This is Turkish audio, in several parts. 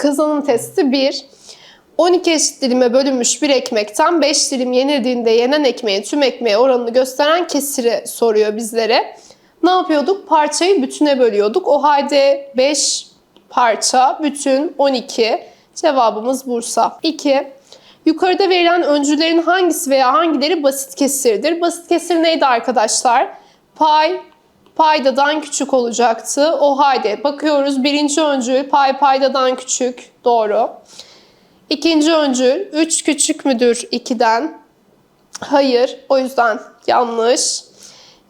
Kazanım testi 1. 12 eşit dilime bölünmüş bir ekmekten 5 dilim yenildiğinde yenen ekmeğin tüm ekmeğe oranını gösteren kesiri soruyor bizlere. Ne yapıyorduk? Parçayı bütüne bölüyorduk. O halde 5 parça, bütün 12. Cevabımız Bursa. 2. Yukarıda verilen öncülerin hangisi veya hangileri basit kesirdir? Basit kesir neydi arkadaşlar? Pay paydadan küçük olacaktı. O halde bakıyoruz birinci öncül pay paydadan küçük. Doğru. İkinci öncül 3 küçük müdür 2'den? Hayır. O yüzden yanlış.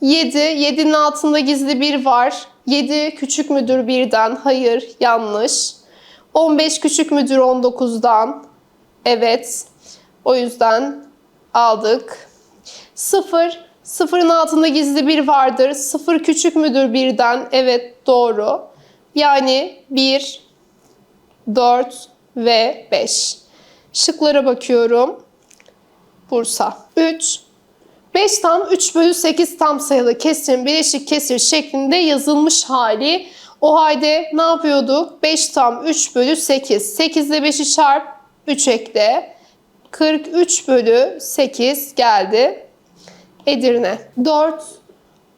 7. 7'nin altında gizli bir var. 7 küçük müdür 1'den? Hayır. Yanlış. 15 küçük müdür 19'dan? Evet. O yüzden aldık. 0. Sıfırın altında gizli bir vardır. 0 küçük müdür birden? Evet doğru. Yani 1, 4 ve 5. Şıklara bakıyorum. Bursa. 3. 5 tam 3 bölü 8 tam sayılı kesirin bileşik kesir şeklinde yazılmış hali. O halde ne yapıyorduk? 5 tam 3 bölü 8. 8 ile 5'i çarp 3 ekle. 43 bölü 8 geldi. Edirne. 4.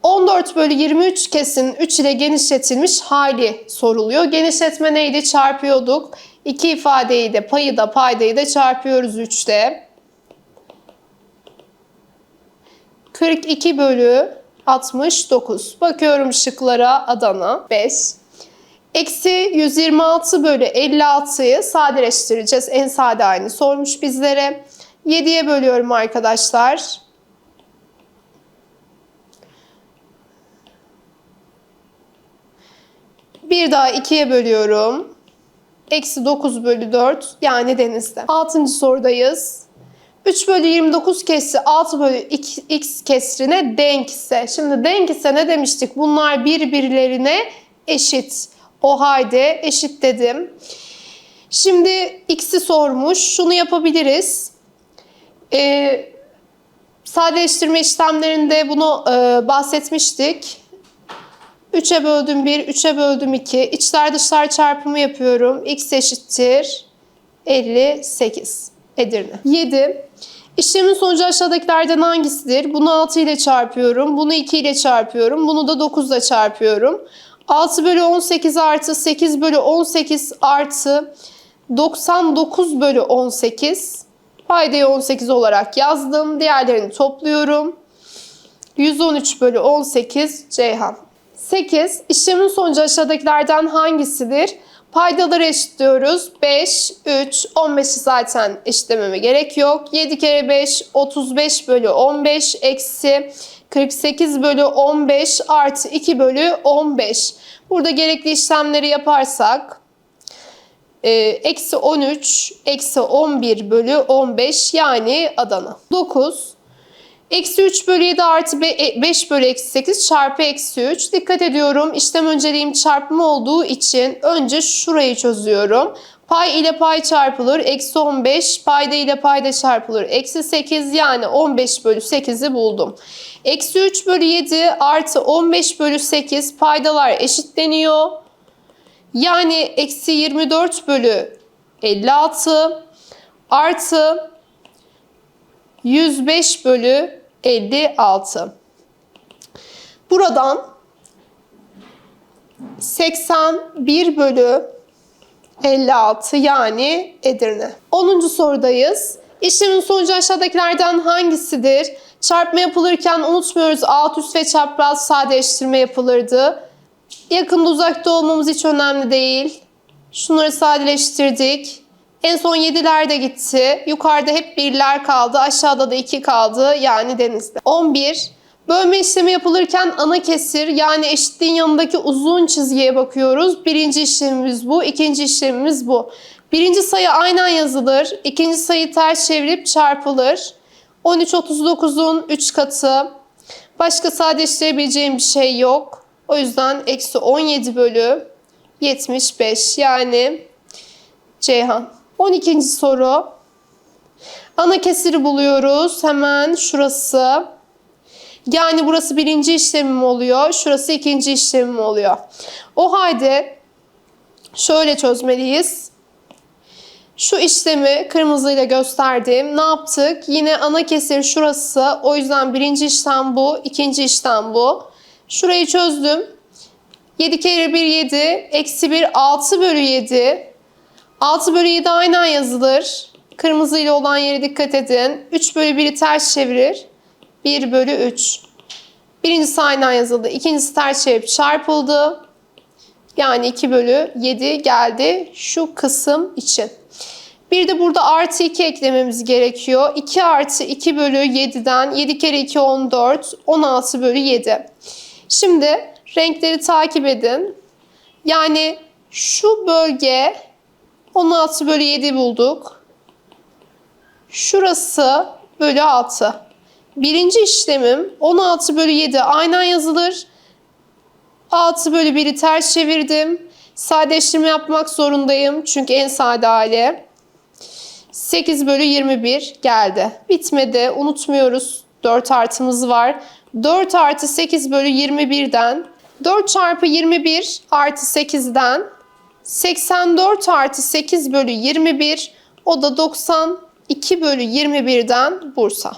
14 bölü 23 kesin 3 ile genişletilmiş hali soruluyor. Genişletme neydi? Çarpıyorduk. İki ifadeyi de payı da paydayı da çarpıyoruz 3'te. 42 bölü 69. Bakıyorum şıklara Adana 5. Eksi 126 bölü 56'yı sadeleştireceğiz. En sade halini sormuş bizlere. 7'ye bölüyorum arkadaşlar. Bir daha 2'ye bölüyorum. Eksi 9 bölü 4 yani denizde. 6. sorudayız. 3 bölü 29 kesri 6 bölü x kesrine denkse. Şimdi denk ise ne demiştik? Bunlar birbirlerine eşit. O halde eşit dedim. Şimdi x'i sormuş. Şunu yapabiliriz. Ee, sadeleştirme işlemlerinde bunu e, bahsetmiştik. 3'e böldüm 1, 3'e böldüm 2. İçler dışlar çarpımı yapıyorum. X eşittir 58. Edirne. 7. İşlemin sonucu aşağıdakilerden hangisidir? Bunu 6 ile çarpıyorum. Bunu 2 ile çarpıyorum. Bunu da 9 ile çarpıyorum. 6 bölü 18 artı 8 bölü 18 artı 99 bölü 18. Paydayı 18 olarak yazdım. Diğerlerini topluyorum. 113 bölü 18 Ceyhan. 8. İşlemin sonucu aşağıdakilerden hangisidir? Paydaları eşitliyoruz. 5, 3, 15'i zaten eşitlememe gerek yok. 7 kere 5, 35 bölü 15 eksi 48 bölü 15 artı 2 bölü 15. Burada gerekli işlemleri yaparsak e, eksi 13, eksi 11 bölü 15 yani Adana. 9. Eksi 3 bölü 7 artı 5 bölü eksi 8 çarpı eksi 3. Dikkat ediyorum işlem önceliğim çarpma olduğu için önce şurayı çözüyorum. Pay ile pay çarpılır. Eksi 15. Payda ile payda çarpılır. Eksi 8 yani 15 bölü 8'i buldum. Eksi 3 bölü 7 artı 15 bölü 8 paydalar eşitleniyor. Yani eksi 24 bölü 56 artı 105 bölü 56. Buradan 81 bölü 56 yani Edirne. 10. sorudayız. İşlemin sonucu aşağıdakilerden hangisidir? Çarpma yapılırken unutmuyoruz alt üst ve çapraz sadeleştirme yapılırdı. Yakında uzakta olmamız hiç önemli değil. Şunları sadeleştirdik. En son 7'ler de gitti. Yukarıda hep birler kaldı. Aşağıda da 2 kaldı. Yani denizde. 11. Bölme işlemi yapılırken ana kesir yani eşitliğin yanındaki uzun çizgiye bakıyoruz. Birinci işlemimiz bu. ikinci işlemimiz bu. Birinci sayı aynen yazılır. ikinci sayı ters çevirip çarpılır. 13 39'un 3 katı. Başka sadeleştirebileceğim bir şey yok. O yüzden eksi 17 bölü 75 yani Ceyhan. 12. soru. Ana kesiri buluyoruz. Hemen şurası. Yani burası birinci işlemim oluyor. Şurası ikinci işlemim oluyor. O halde şöyle çözmeliyiz. Şu işlemi kırmızıyla gösterdim. Ne yaptık? Yine ana kesir şurası. O yüzden birinci işlem bu, ikinci işlem bu. Şurayı çözdüm. 7 kere 1 7, eksi 1 6 bölü 7. 6 bölü 7 aynen yazılır. Kırmızı ile olan yere dikkat edin. 3 bölü 1'i ters çevirir. 1 bölü 3. Birincisi aynen yazıldı. İkincisi ters çevirip çarpıldı. Yani 2 bölü 7 geldi şu kısım için. Bir de burada artı 2 eklememiz gerekiyor. 2 artı 2 bölü 7'den 7 kere 2 14, 16 bölü 7. Şimdi renkleri takip edin. Yani şu bölge 16 bölü 7 bulduk. Şurası bölü 6. Birinci işlemim 16 bölü 7 aynen yazılır. 6 bölü 1'i ters çevirdim. Sadeleştirme yapmak zorundayım. Çünkü en sade hali. 8 bölü 21 geldi. Bitmedi. Unutmuyoruz. 4 artımız var. 4 artı 8 bölü 21'den 4 çarpı 21 artı 8'den 84 artı 8 bölü 21 o da 92 bölü 21'den Bursa.